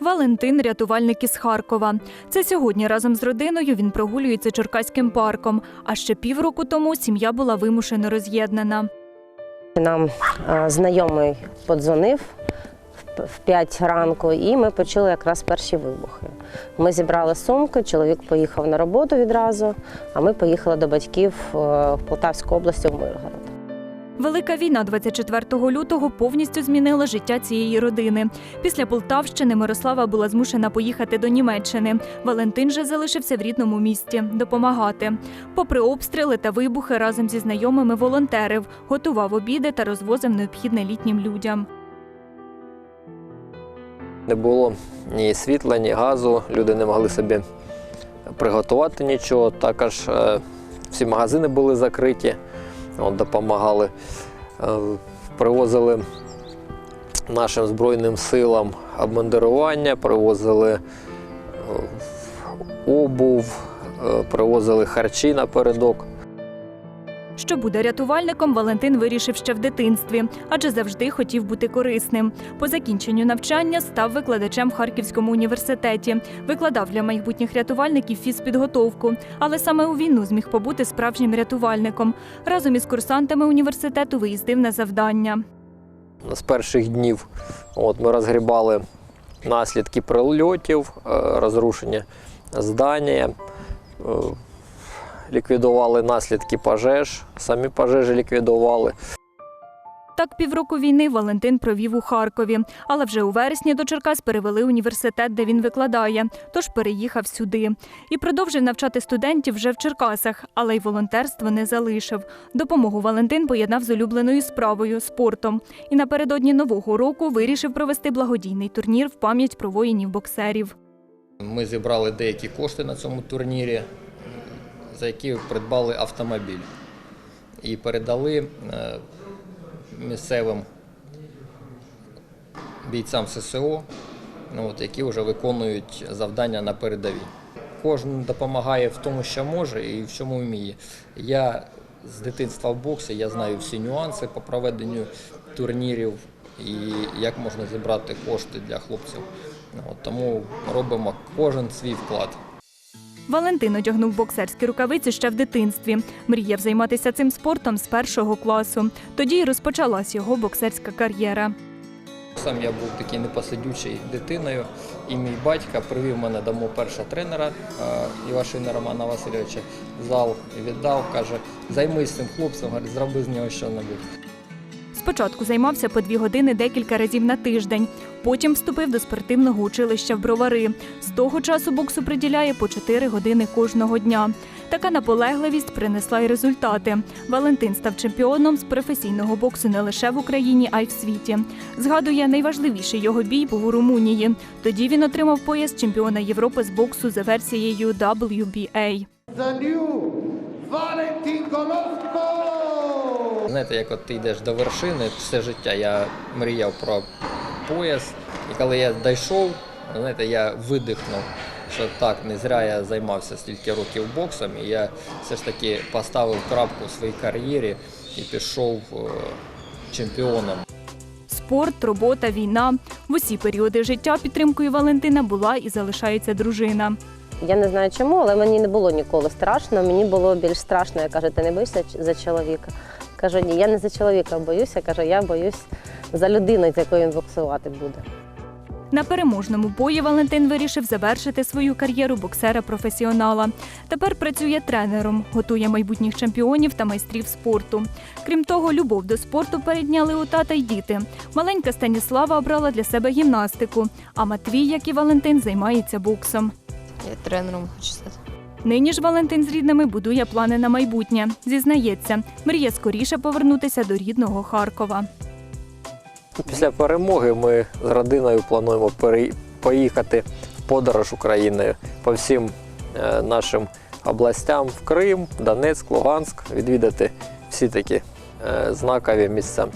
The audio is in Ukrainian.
Валентин рятувальник із Харкова. Це сьогодні разом з родиною він прогулюється Черкаським парком. А ще півроку тому сім'я була вимушено роз'єднана. Нам знайомий подзвонив в- 5 ранку, і ми почули якраз перші вибухи. Ми зібрали сумки, чоловік поїхав на роботу відразу, а ми поїхали до батьків е, в Полтавську область в Миргород. Велика війна 24 лютого повністю змінила життя цієї родини. Після Полтавщини Мирослава була змушена поїхати до Німеччини. Валентин же залишився в рідному місті допомагати. Попри обстріли та вибухи, разом зі знайомими волонтерив, готував обіди та розвозив необхідне літнім людям. Не було ні світла, ні газу, люди не могли собі приготувати нічого. Також е, всі магазини були закриті, от, допомагали. Е, Привозили нашим Збройним силам обмундирування, привозили е, обув, е, привозили харчі напередок. Що буде рятувальником, Валентин вирішив ще в дитинстві, адже завжди хотів бути корисним. По закінченню навчання став викладачем в Харківському університеті, викладав для майбутніх рятувальників фізпідготовку, але саме у війну зміг побути справжнім рятувальником. Разом із курсантами університету виїздив на завдання. з перших днів от, ми розгрібали наслідки прильотів, е, розрушення здання, е, ліквідували наслідки пожеж, самі пожежі ліквідували. Так півроку війни Валентин провів у Харкові, але вже у вересні до Черкас перевели університет, де він викладає, тож переїхав сюди. І продовжив навчати студентів вже в Черкасах, але й волонтерство не залишив. Допомогу Валентин поєднав з улюбленою справою спортом. І напередодні нового року вирішив провести благодійний турнір в пам'ять про воїнів-боксерів. Ми зібрали деякі кошти на цьому турнірі, за які придбали автомобіль і передали е, місцевим бійцям ССО, ну, от, які вже виконують завдання на передовій. Кожен допомагає в тому, що може і в чому вміє. Я з дитинства в боксі, я знаю всі нюанси по проведенню турнірів і як можна зібрати кошти для хлопців. От, тому робимо кожен свій вклад. Валентин одягнув боксерські рукавиці ще в дитинстві. Мріяв займатися цим спортом з першого класу. Тоді й розпочалась його боксерська кар'єра. Сам я був такий непосидючий дитиною, і мій батько привів мене до мого першого тренера е, Івашина Романа Васильовича. Зал віддав, каже, займись цим хлопцем, зроби з нього щось. Спочатку займався по дві години декілька разів на тиждень. Потім вступив до спортивного училища в бровари. З того часу боксу приділяє по 4 години кожного дня. Така наполегливість принесла й результати. Валентин став чемпіоном з професійного боксу не лише в Україні, а й в світі. Згадує, найважливіший його бій був у Румунії. Тоді він отримав пояс чемпіона Європи з боксу за версією WBA. new Valentin Golovko! Знаєте, як от ти йдеш до вершини, все життя я мріяв про пояс. І коли я дійшов, знаєте, я видихнув, що так, не зря я займався стільки років боксом, і я все ж таки поставив крапку у своїй кар'єрі і пішов е, чемпіоном. Спорт, робота, війна в усі періоди життя підтримкою Валентина була і залишається дружина. Я не знаю чому, але мені не було ніколи страшно. Мені було більш страшно. Я кажу, ти не боїшся за чоловіка? Кажу, ні, я не за чоловіка боюся. Кажу, я боюсь за людину, з якою він боксувати буде. На переможному бої Валентин вирішив завершити свою кар'єру боксера-професіонала. Тепер працює тренером, готує майбутніх чемпіонів та майстрів спорту. Крім того, любов до спорту перейняли у тата й діти. Маленька Станіслава обрала для себе гімнастику, а Матвій, як і Валентин, займається боксом. Я тренером хочу стати. Нині ж Валентин з рідними будує плани на майбутнє. Зізнається, мріє скоріше повернутися до рідного Харкова. Після перемоги ми з родиною плануємо поїхати в подорож Україною по всім е, нашим областям в Крим, Донецьк, Луганськ, відвідати всі такі е, знакові місця.